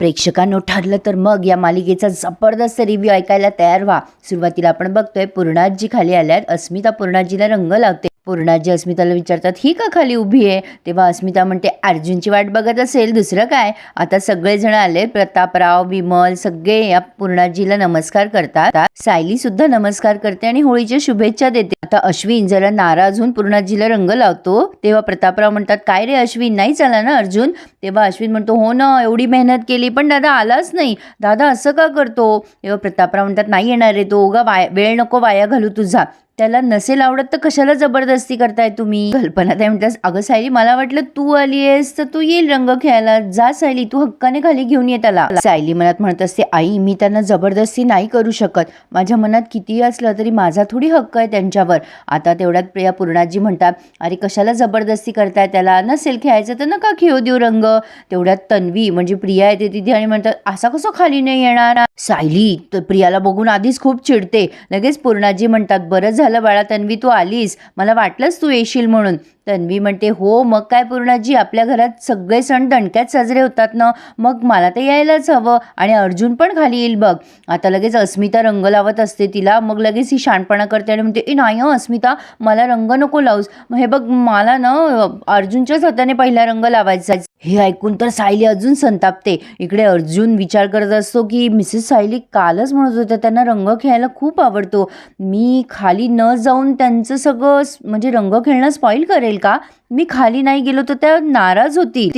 प्रेक्षकांनो ठरलं तर मग या मालिकेचा जबरदस्त रिव्ह्यू ऐकायला तयार व्हा. सुरुवातीला आपण बघतोय पूर्णाजी खाली आल्यात. अस्मिता पूर्णाजीला रंग लावते. पूर्णाजी अस्मिताला विचारतात ही का खाली उभी आहे? तेव्हा अस्मिता म्हणते अर्जुनची वाट बघत असेल दुसरं काय? आता सगळेजण आले प्रतापराव विमल सगळे या पूर्णाजीला नमस्कार करतात. सायली सुद्धा नमस्कार करते आणि होळीच्या शुभेच्छा देते. आता अश्विन जरा नाराज होऊन पूर्णाजीला रंग लावतो. तेव्हा प्रतापराव म्हणतात काय रे अश्विन नाही चाला ना अर्जुन? तेव्हा अश्विन म्हणतो हो ना एवढी मेहनत केली पण दादा आलाच नाही. दादा असं का करतो? तेव्हा प्रतापराव म्हणतात नाही येणार रे तो उगा वाय वेळ नको वाया घालू तुझा. त्याला नसेल आवडत तर कशाला जबरदस्ती करताय तुम्ही? कल्पना त्या म्हणतात अगं सायली मला वाटलं तू आली आहेस तर तू येईल रंग खेळायला. जा सायली तू हक्काने खाली घेऊन ये त्याला. सायली मनात म्हणत असते आई मी त्यांना जबरदस्ती नाही करू शकत. माझ्या मनात कितीही असलं तरी माझा थोडी हक्क आहे त्यांच्यावर. आता तेवढ्यात प्रिया पूर्णाजी म्हणतात अरे कशाला जबरदस्ती करताय त्याला? नसेल खेळायचं तर नका खेळू देऊ रंग. तेवढ्यात तन्वी म्हणजे प्रिया येते तिथे आणि म्हणतात असा कसं खाली नाही येणार? सायली तर प्रियाला बघून आधीच खूप चिडते. लगेच पूर्णाजी म्हणतात बरं झालं. बाळा तन्वी तू आलीस. मला वाटलंच तू येशील म्हणून. तन्वी म्हणते हो मग काय पूर्णाजी आपल्या घरात सगळे सण दणक्यात साजरे होतात ना? मग मला तर यायलाच हवं आणि अर्जुन पण खाली येईल बघ. आता लगेच अस्मिता रंग लावत असते तिला. मग लगेच ही शाणपणा करते आणि म्हणते ए नाही अस्मिता मला रंग नको लावूस. मग हे बघ मला ना अर्जुनच्याच हाताने पहिला रंग लावायचा हे ऐकून तर सायली अजून संतापते. इकडे अर्जुन विचार करत असतो की मिसेस सायली कालच म्हणत होत्या त्यांना रंग खेळायला खूप आवडतो. मी खाली न जाऊन त्यांचं सगळं म्हणजे रंग खेळणं स्पॉईल करेल का? मी खाली नाही गेलो तर त्या नाराज होती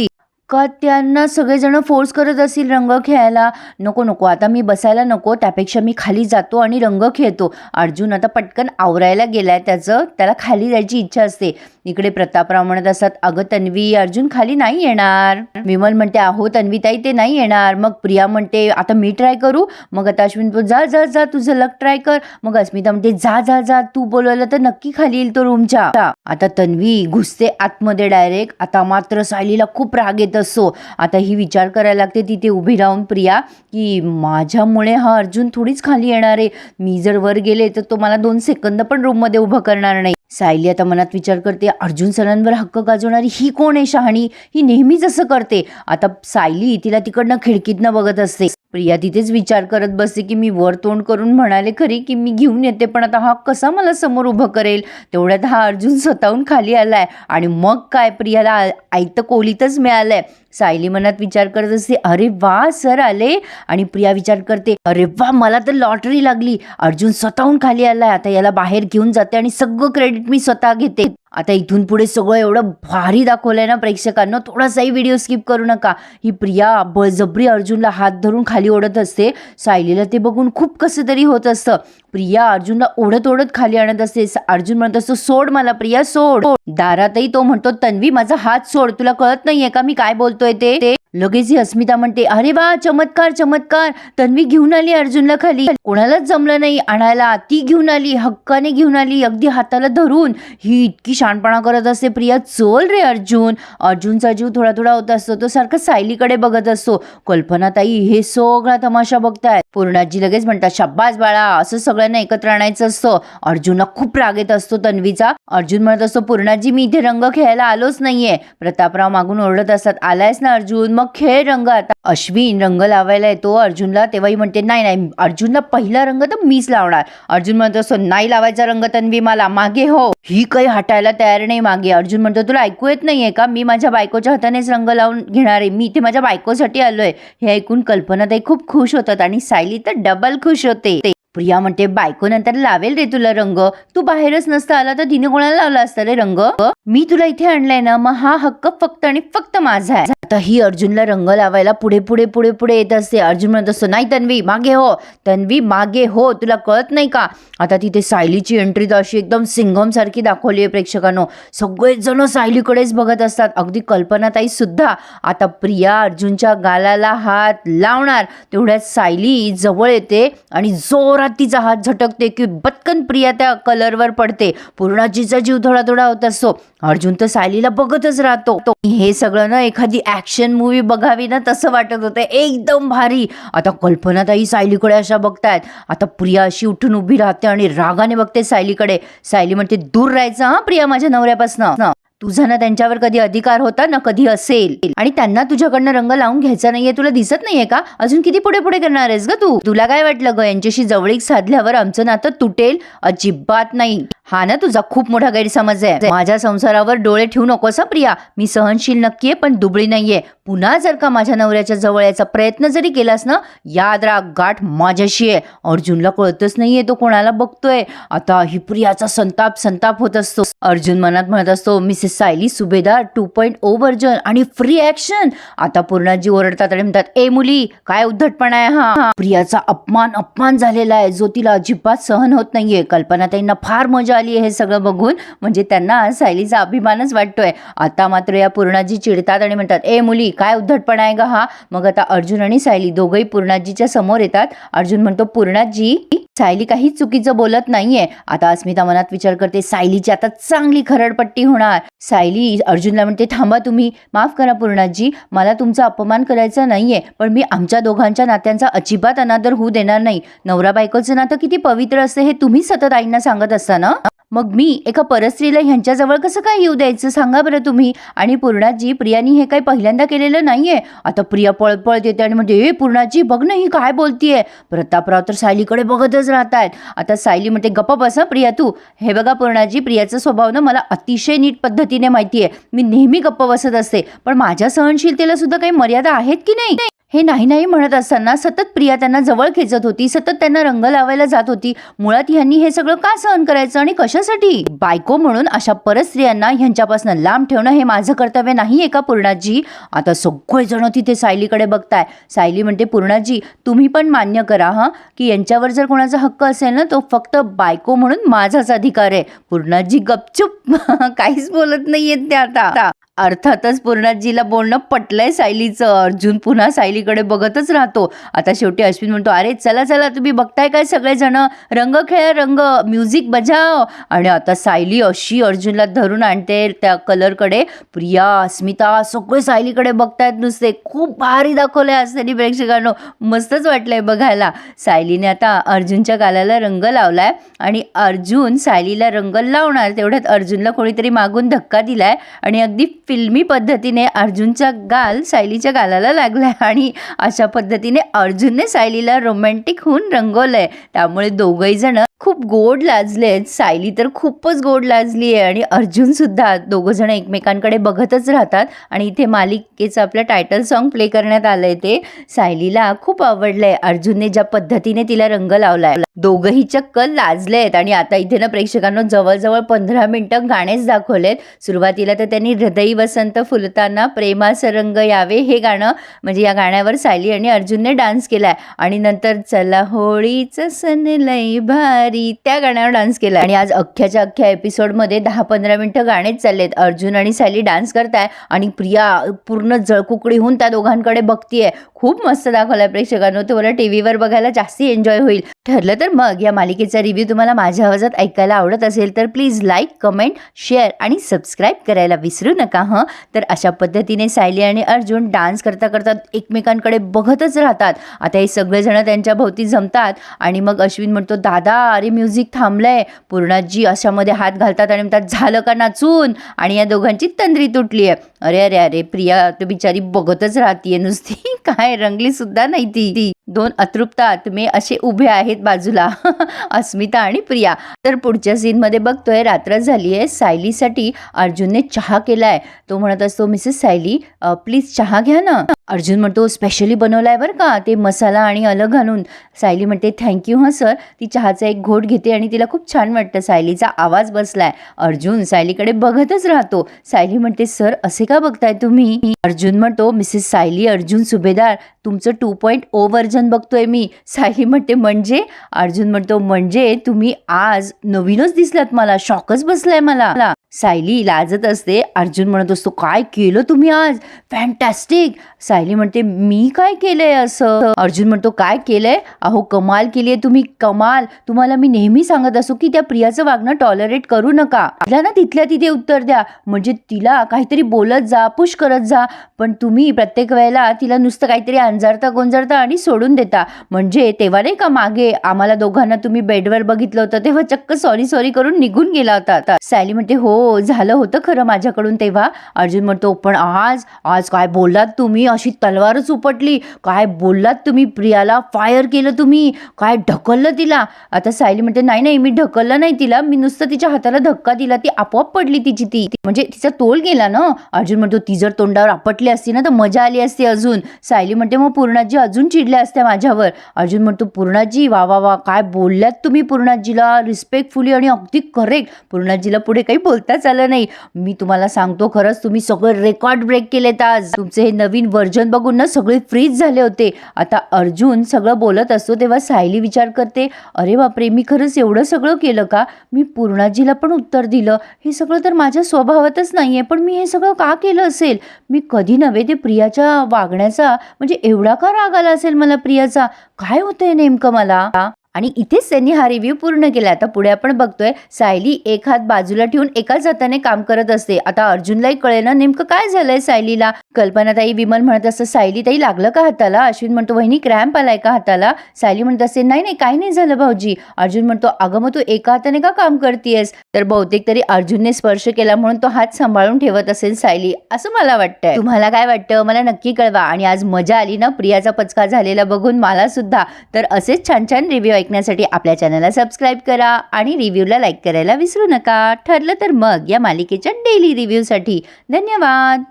का त्यांना सगळेजण फोर्स करत असतील रंग खेळायला? नको नको आता मी बसायला नको. त्यापेक्षा मी खाली जातो आणि रंग खेळतो. अर्जुन आता पटकन आवरायला गेलाय त्याचं. त्याला खाली जायची इच्छा असते. इकडे प्रतापराव म्हणत असतात अगं तन्वी अर्जुन खाली नाही येणार. विमल म्हणते अहो तन्वी ताई ते नाही येणार. मग प्रिया म्हणते आता मी ट्राय करू. मग आता अश्विन तो जा जा जा तुझं लक ट्राय कर. मग अस्मिता म्हणते जा जा जा तू बोलवलं तर नक्की खाली येईल तो रूमच्या आता तन्वी घुसते आतमध्ये डायरेक्ट आता मात्र सायलीला खूप राग येत असतो. आता ही विचार करायला लागते तिथे उभी राहून प्रिया की माझ्यामुळे हा अर्जुन थोडीच खाली येणार आहे. मी जर वर गेले तर तो मला दोन सेकंद पण रूममध्ये उभं करणार नाही. सायली आता मनात विचार करते अर्जुन सरांवर हक्क गाजवणारी ही कोण आहे शहाणी? ही नेहमीच असं करते. आता सायली तिला तिकडनं खिडकीतनं बघत असते. प्रिया तिथेच विचार करत बसते की मी वर तोंड करून म्हणाले खरी की मी घेऊन येते पण आता हा कसा मला समोर उभं करेल? तेवढ्यात हा अर्जुन स्वतःहून खाली आलाय. आणि मग काय प्रियाला आयतं कोलीतच मिळालंय. सायली मनात विचार करत असते अरे वा सर आले. आणि प्रिया विचार करते अरे वा मला तर लॉटरी लागली. अर्जुन स्वतःहून खाली आलाय. आता याला बाहेर घेऊन जाते आणि सगळं क्रेडिट मी स्वतः घेते. आता इथून पुढे सगळं एवढं भारी दाखवलंय ना प्रेक्षकांना. थोडासाही व्हिडिओ स्किप करू नका. ही प्रिया बळजबरी अर्जुनला हात धरून खाली ओढत असते. सायलीला ते बघून खूप कसं तरी होत असतं. प्रिया अर्जुनला ओढत ओढत खाली आणत असते. अर्जुन म्हणत असतो सोड मला प्रिया सोड. दारातही तो म्हणतो तन्वी माझा हात सोड. तुला कळत नाहीये का? मी काय बोलतो ते. ते लगेच ही अस्मिता म्हणते अरे वा चमत्कार चमत्कार. तन्वी घेऊन आली अर्जुनला खाली. कोणालाच जमलं नाही. आणायला ती घेऊन आली हक्काने घेऊन आली अगदी हाताला धरून. ही इतकी शानपणा करत असते प्रिया. चल रे अर्जुन. अर्जुनचा जीव थोडा थोडा होत असतो तो सारखा सायलीकडे बघत असतो. कल्पनाताई हे सगळा तमाशा बघतायत. पूर्णाजी लगेच म्हणतात शाब्बास बाळा असं सगळ्यांना एकत्र आणायचं असतं. अर्जुनला खूप राग येत असतो तन्वीचा. अर्जुन म्हणत असतो पूर्णाजी मी इथे रंग खेळायला आलोच नाहीये. प्रतापराव मागून ओरडत असतात आलाय आलायस ना अर्जुन? मग खेळ रंग आता. अश्विन रंग लावायला येतो. अर्जुनला तेव्हाही म्हणते नाही नाही अर्जुनला पहिला रंग तर मीच लावणार. अर्जुन म्हणतो असतो नाही लावायचा रंग तन्वी मला मागे हो. ही काही हटायला तयार नाही मागे. अर्जुन म्हणतो तुला ऐकू येत नाहीये का? मी माझ्या बायकोच्या हातानेच रंग लावून घेणार आहे. मी इथे माझ्या बायकोसाठी आलोय. हे ऐकून कल्पनाताई खूप खुश होतात आणि सायली तर डबल खुश होते. प्रिया म्हणते बायको नंतर लावेल रे तुला रंग. तू बाहेरच नसता आला तर तिने कोणाला लावला असता रे रंग? मी तुला इथे आणलाय ना मग हा हक्क फक्त आणि फक्त माझा आहे. आता ही अर्जुनला रंग लावायला पुढे पुढे पुढे पुढे येत असते. अर्जुन म्हणत असतो नाही तन्वी मागे हो. तन्वी मागे हो. तुला कळत नाही का? आता तिथे सायलीची एंट्री तर अशी एकदम सिंघम सारखी दाखवली आहे प्रेक्षकांनो. सगळेच जण सायलीकडेच बघत असतात. अगदी कल्पनाताई सुद्धा आता प्रिया अर्जुनच्या गालाला हात लावणार. तेवढ्यात सायली जवळ येते आणि जोरात तिचा हात झटकते की बत्कन प्रिया त्या कलरवर पडते. पूर्णाजीचा जीव थोडा थोडा होत असतो. अर्जुन तर सायलीला बघतच राहतो. हे सगळं ना एखादी ऍक्शन मूवी बघावी ना तसं वाटत होतं. एकदम भारी. आता कल्पनाताई सायलीकडे अशा बघतायत. आता प्रिया अशी उठून उभी राहते आणि रागाने बघते सायलीकडे. सायली म्हणते दूर राहायचं हा प्रिया माझ्या नवऱ्यापासून? तुझा ना त्यांच्यावर कधी अधिकार होता ना कधी असेल. आणि त्यांना तुझ्याकडनं रंग लावून घ्यायचा नाहीये तुला दिसत नाहीये का? अजून किती पुढे पुढे करणार आहेस ग तू? तुला काय वाटलं ग? यांच्याशी जवळीक साधल्यावर आमचं नातं तुटेल? अजिबात नाही. हा ना तुझा खूप मोठा गैरसमज आहे. माझ्या संसारावर डोळे ठेवू नकोस प्रिया. मी सहनशील नक्की आहे पण दुबळी नाहीये. पुन्हा जर का माझ्या नवऱ्याच्या जवळ यायचा प्रयत्न जरी केलास ना याद राग गाठ माझ्याशी आहे. अर्जुनला कळतच नाहीये तो कोणाला बघतोय. आता ही प्रियाचा संताप संताप होत असतो. अर्जुन मनात म्हणत असतो Mrs Sayali Subhedar two point O version आणि फ्री ऍक्शन आता पूर्णाजी ओरडतात आणि म्हणतात ए मुली काय उद्धटपणा आहे हा? हा. प्रियाचा अपमान अपमान झालेला आहे. जो तिला अजिबात सहन होत नाहीये. कल्पना त्यांना फार मजा आली हे सगळं बघून. म्हणजे त्यांना सायलीचा अभिमानच वाटतोय. आता मात्र या पूर्णाजी चिडतात आणि म्हणतात ए मुली काय उद्धटपणा आहे गा हा? मग आता अर्जुन आणि सायली दोघंही पूर्णाजीच्या समोर येतात. अर्जुन म्हणतो पूर्णाजी सायली काहीच चुकीचं बोलत नाहीये. आता अस्मिता मनात विचार करते सायलीची आता चांगली खरडपट्टी होणार. सायली अर्जुनला म्हणते थांबा तुम्ही माफ करा पूर्णाजी मला तुमचा अपमान करायचा नाहीये. पण मी आमच्या दोघांच्या नात्यांचा अजिबात अनादर होऊ देणार नाही. नवरा बायकोचं नातं किती पवित्र असते हे तुम्ही सतत आईंना सांगत असता ना? मग मी एका परस्त्रीला ह्यांच्याजवळ कसं काय येऊ द्यायचं? सांगा बरं तुम्ही. आणि पूर्णाजी प्रियानी हे काही पहिल्यांदा केलेलं नाहीये. आता प्रिया पळपळ येते आणि म्हणते हे पूर्णाजी बघ ना ही काय बोलतीये. प्रतापराव तर सायलीकडे बघतच राहतायत. आता सायली म्हणते गप्प बस प्रिया तू. हे बघा पूर्णाजी प्रियाचा स्वभाव ना मला अतिशय नीट पद्धतीने माहिती आहे मी नेहमी गप्प बसत असते. पण माझ्या सहनशीलतेला सुद्धा काही मर्यादा आहेत की नाही? हे नाही नाही म्हणत असताना सतत प्रिया त्यांना जवळ खेचत होती सतत त्यांना रंग लावायला जात होती. मुळात ह्यांनी हे सगळं का सहन करायचं आणि कशासाठी? बायको म्हणून अशा परस्त्रियांना ह्यांच्यापासून लांब ठेवणं हे माझं कर्तव्य नाही का पूर्णाजी? आता सगळेजण तिथे सायलीकडे बघताय. सायली म्हणते पूर्णाजी तुम्ही पण मान्य करा हा की यांच्यावर जर कोणाचा हक्क असेल ना तो फक्त बायको म्हणून माझाच अधिकार आहे. पूर्णाजी गपचूप काहीच बोलत नाहीयेत त्या आता. अर्थातच पूर्णाजीला बोलणं पटलंय सायलीचं. अर्जुन पुन्हा सायलीकडे बघतच राहतो. आता शेवटी अश्विन म्हणतो अरे चला चला तुम्ही बघताय काय सगळेजण? रंग खेळ रंग म्युझिक बजाव. आणि आता सायली अशी अर्जुनला धरून आणते त्या कलरकडे. प्रिया अस्मिता सगळे सायलीकडे बघतायत नुसते. खूप भारी दाखवलंय आज त्यांनी प्रेक्षकांनो. मस्तच वाटलंय बघायला. सायलीने आता अर्जुनच्या गालाला रंग लावलाय आणि अर्जुन सायलीला रंग लावणार. तेवढ्यात अर्जुनला कोणीतरी मागून धक्का दिलाय आणि अगदी फिल्मी पद्धतीने अर्जुनचा गाल सायलीच्या गालाला लागलाय आणि अशा पद्धतीने अर्जुनने सायलीला रोमॅन्टिक होऊन रंगवलंय. त्यामुळे दोघही जण खूप गोड लाजले आहेत सायली तर खूपच गोड लाजली आहे आणि अर्जुन सुद्धा दोघं जण एकमेकांकडे बघतच राहतात आणि इथे मालिकेचं आपलं टायटल सॉन्ग प्ले करण्यात आलंय ते. सायलीला खूप आवडलंय. अर्जुनने ज्या पद्धतीने तिला रंग लावलाय. दोघही चक्क लाजलेत. आणि आता इथे ना प्रेक्षकांना जवळजवळ पंधरा मिनिटं गाणेच दाखवलेत. सुरुवातीला तर त्यांनी हृदयी वसंत फुलताना प्रेमाचं रंग यावे हे गाणं म्हणजे या गाण्यावर सायली आणि अर्जुनने डान्स केलाय. आणि नंतर चला होळीचं सण लई भारी त्या गाण्यावर डान्स केला आणि आज अख्ख्याच्या अख्ख्या एपिसोडमध्ये दहा पंधरा मिनिटं गाणेच चाललेत. अर्जुन आणि सायली डान्स करताय आणि प्रिया पूर्ण जळकुकडीहून त्या दोघांकडे बघतीये. खूप मस्त दाखवलाय प्रेक्षकांनो. तुम्हाला टी व्हीवर बघायला जास्ती एन्जॉय होईल. ठरलं तर मग या मालिकेचा रिव्ह्यू तुम्हाला माझ्या आवाजात ऐकायला आवडत असेल तर प्लीज लाईक कमेंट शेअर आणि सबस्क्राईब करायला विसरू नका हं? तर अशा पद्धतीने सायली आणि अर्जुन डान्स करता करता एकमेकांकडे बघतच राहतात. आता हे सगळेजण त्यांच्या भोवती जमतात आणि मग अश्विन म्हणतो दादा अरे म्युझिक थांबलंय. पूर्णाजी अशामध्ये हात घालतात आणि म्हणतात झालं का नाचून? आणि या दोघांची तंद्री तुटली आहे अरे अरे अरे प्रिया तर बिचारी बघतच राहतीये नुसती. काय रंगली सुद्धा नाही ती ती. दोन अतृप्त आत्मे असे उभे आहेत बाजूला. अस्मिता आणि प्रिया. तर पुढच्या सीनमध्ये बघतोय रात्र झाली आहे सायलीसाठी अर्जुनने चहा केलाय. तो म्हणत असतो मिसेस सायली प्लीज चहा घ्या ना. अर्जुन म्हणतो स्पेशली बनवलाय बरं का ते मसाला आणि अलग घालून सायली म्हणते थँक्यू हां सर ती चहाचा एक घोट घेते आणि तिला खूप छान वाटतं. सायलीचा आवाज बसलाय. अर्जुन सायलीकडे बघतच राहतो. सायली म्हणते सर असे का बघताय तुम्ही? अर्जुन म्हणतो मिसेस सायली अर्जुन सुभेदार तुमचं टू पॉईंट ओ वर्जन बघतोय मी. सायली म्हणते म्हणजे? अर्जुन म्हणतो म्हणजे तुम्ही आज नवीनच दिसलात मला. शॉकच बसलाय मला. सायली लाजत असते. अर्जुन म्हणत असतो काय केलं तुम्ही आज? फॅन्टॅस्टिक सायली म्हणते मी काय केलंय असं? अर्जुन म्हणतो काय केलंय? अहो कमाल केलीये तुम्ही कमाल. तुम्हाला मी नेहमी सांगत असो की त्या प्रियाचं वागणं टॉलरेट करू नका. तिला ना तिथल्या तिथे उत्तर द्या. म्हणजे तिला काहीतरी बोलत जा पुश करत जा. पण तुम्ही प्रत्येक वेळेला तिला नुसतं काहीतरी अंजारता गोंजारता आणि सोडून देता. म्हणजे तेव्हा नाही का मागे आम्हाला दोघांना तुम्ही बेडवर बघितलं होतं तेव्हा चक्क सॉरी सॉरी करून निघून गेला होता. आता सायली म्हणते हो हो झालं होतं खरं माझ्याकडून तेव्हा. अर्जुन म्हणतो पण आज आज काय बोललात तुम्ही? अशी तलवारच उपटली काय बोललात तुम्ही? प्रियाला फायर केलं तुम्ही. काय ढकललं तिला? आता सायली म्हणते नाही नाही मी ढकललं नाही तिला. मी नुसतं तिच्या हाताला धक्का दिला. ती आपोआप पडली तिची ती. म्हणजे तिचा तोल गेला ना? अर्जुन म्हणतो ती जर तोंडावर आपटली असती ना तर मजा आली असती अजून. सायली म्हणते मग पूर्णाजी अजून चिडल्या असत्या माझ्यावर. अर्जुन म्हणतो पूर्णाजी वा वा वा काय बोलल्यात तुम्ही पूर्णाजीला? रिस्पेक्टफुली आणि अगदी करेक्ट पूर्णाजीला पुढे काही बोलताच आलं नाही. मी तुम्हाला सांगतो खरंच तुम्ही सगळं रेकॉर्ड ब्रेक केलेत आज. तुमचे हे नवीन व्हर्जन बघून ना सगळे फ्रीज झाले होते. आता अर्जुन सगळं बोलत असतो तेव्हा सायली विचार करते अरे बापरे मी खरंच एवढं सगळं केलं का? मी पूर्णाजीला पण उत्तर दिलं. हे सगळं तर माझ्या स्वभावातच नाही आहे पण मी हे सगळं का केलं असेल? मी कधी नव्हे ते प्रियाच्या वागण्याचा म्हणजे एवढा का राग आला असेल मला प्रियाचा? काय होतंय नेमकं मला? आणि इथेच त्यांनी हा रिव्ह्यू पूर्ण केला. आता पुढे आपण बघतोय सायली एक हात बाजूला ठेवून एकाच हाताने काम करत असते. आता अर्जुनलाही कळेना नेमकं काय झालंय सायलीला. कल्पनाताई विमल म्हणत असतं सायली ताई लागलं का हाताला? अश्विन म्हणतो वहिनी क्रॅम्प आलाय का हाताला? सायली म्हणत असते नाही नाही काही नाही झालं भाऊजी. अर्जुन म्हणतो अगं मग तू एका हाताने का काम करतेयस? तर बहुतेक तरी अर्जुनने स्पर्श केला म्हणून तो हात सांभाळून ठेवत असेल सायली. असं मला वाटतंय. तुम्हाला काय वाटतं? मला नक्की कळवा. आणि आज मजा आली ना? प्रियाचा पचका झालेला बघून मला सुद्धा तर असेच छान छान रिव्ह्यू ऐकण्यासाठी आपल्या चॅनलला सबस्क्राईब करा आणि रिव्ह्यूला लाईक करायला विसरू नका. ठरलं तर मग या मालिकेच्या डेली रिव्ह्यूसाठी. धन्यवाद.